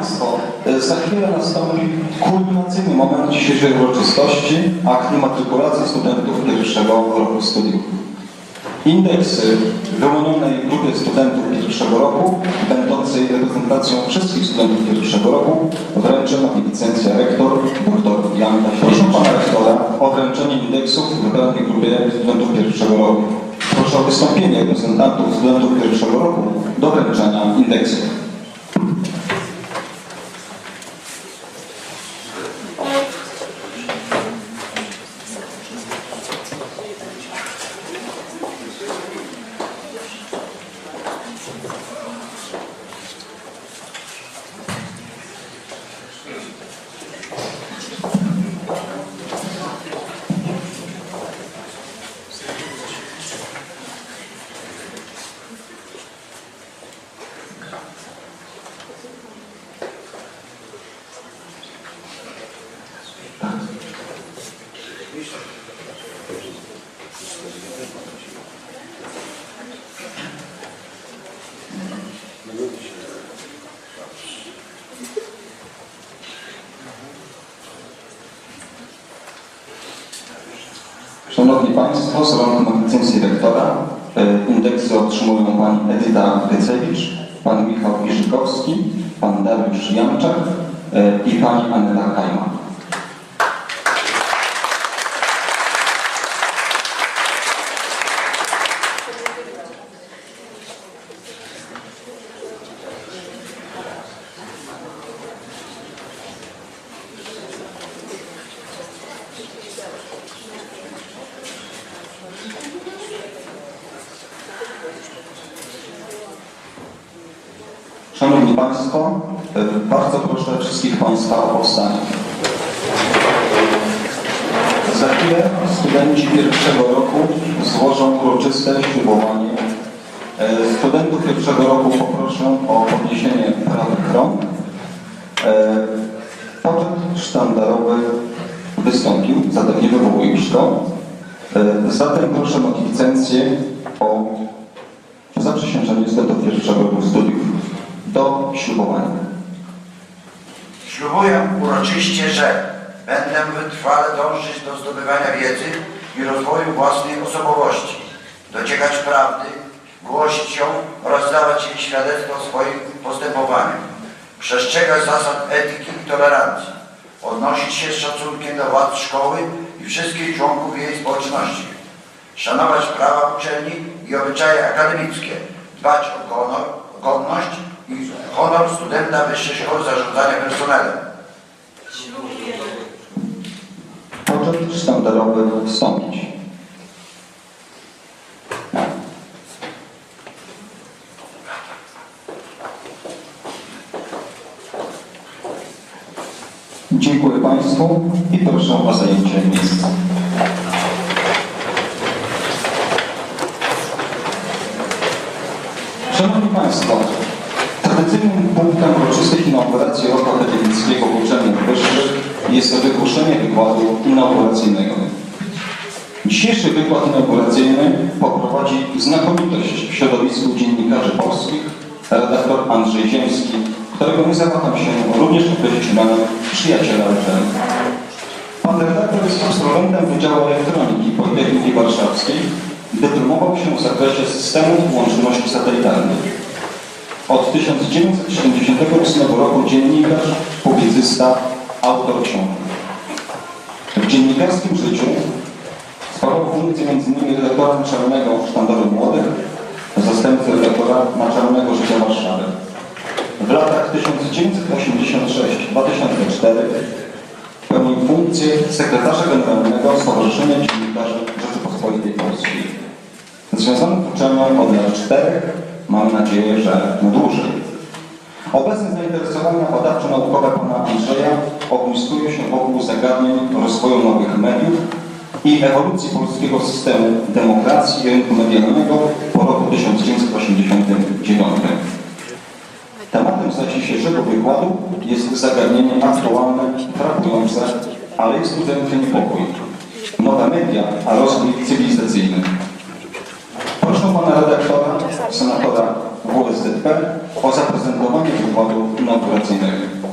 Państwo, e, za chwilę nastąpi kulminacyjny moment dzisiejszej uroczystości, akt matrykulacji studentów pierwszego roku studiów. Indeksy wyłonionej grupie studentów pierwszego roku, będącej reprezentacją wszystkich studentów pierwszego roku, wręczy licencja rektor, dr Jan Proszę pana rektora o wręczenie indeksów wybranej grupie studentów pierwszego roku. Proszę o wystąpienie reprezentantów studentów pierwszego roku do wręczenia indeksów. Szanowni Państwo, z rąk licencji rektora e, indeksy otrzymują Pani Edyta Rycewicz, Pan Michał Giżykowski, Pan Dariusz Janczak e, i Pani Aneta Kajma. Szanowni Państwo, e, bardzo proszę wszystkich Państwa o powstanie. Za chwilę studenci pierwszego roku złożą uroczyste ślubowanie. E, Studentów pierwszego roku poproszę o podniesienie prawych rąk. E, Poczet sztandarowy wystąpił, zatem nie wywołuję go. E, Zatem proszę o licencję o zaprzysiężenie studentów do ślubowania. Ślubuję uroczyście, że będę wytrwale dążyć do zdobywania wiedzy i rozwoju własnej osobowości, dociekać prawdy, głosić ją oraz dawać jej świadectwo w swoim postępowaniu, przestrzegać zasad etyki i tolerancji, odnosić się z szacunkiem do władz szkoły i wszystkich członków jej społeczności, szanować prawa uczelni i obyczaje akademickie, dbać o honor studenta Wyższej Szkoły Zarządzania Personelem. Poczet sztandarowy wstąpić. Dziękuję Państwu i proszę o zajęcie miejsca. Szanowni Państwo, tradycyjnym punktem uroczystych inauguracji roku akademickiego w uczelniach wyższych jest wygłoszenie wykładu inauguracyjnego. Dzisiejszy wykład inauguracyjny poprowadzi znakomitość w środowisku dziennikarzy polskich, redaktor Andrzej Ziemski, którego nie zawaham się również określić mianem przyjaciela uczelni. Pan redaktor jest absolwentem Wydziału Elektroniki Politechniki Warszawskiej. Dyplomował się w zakresie systemów łączności satelitarnych. Od 1978 roku dziennikarz, publicysta, autor książek. W dziennikarskim życiu sprawował funkcję m.in. redaktora naczelnego Sztandaru Młodych, zastępcy redaktora naczelnego Życia Warszawy. W latach 1986-2004 pełnił funkcję sekretarza generalnego Stowarzyszenia Dziennikarzy Rzeczypospolitej Polskiej. Związany z uczelnią od lat czterech, mam nadzieję, że na dłużej. Obecne zainteresowania badawczo-naukowe pana Andrzeja ognistują się wokół zagadnień rozwoju nowych mediów i ewolucji polskiego systemu demokracji i rynku medialnego po roku 1989. Tematem zaś dzisiejszego wykładu jest zagadnienie aktualne, frapujące, ale jest budzające niepokój. Nowe media, a rozwój cywilizacyjny. Proszę pana redaktora, senatora WSZ SZP o zaprezentowanie wykładu inauguracyjnego.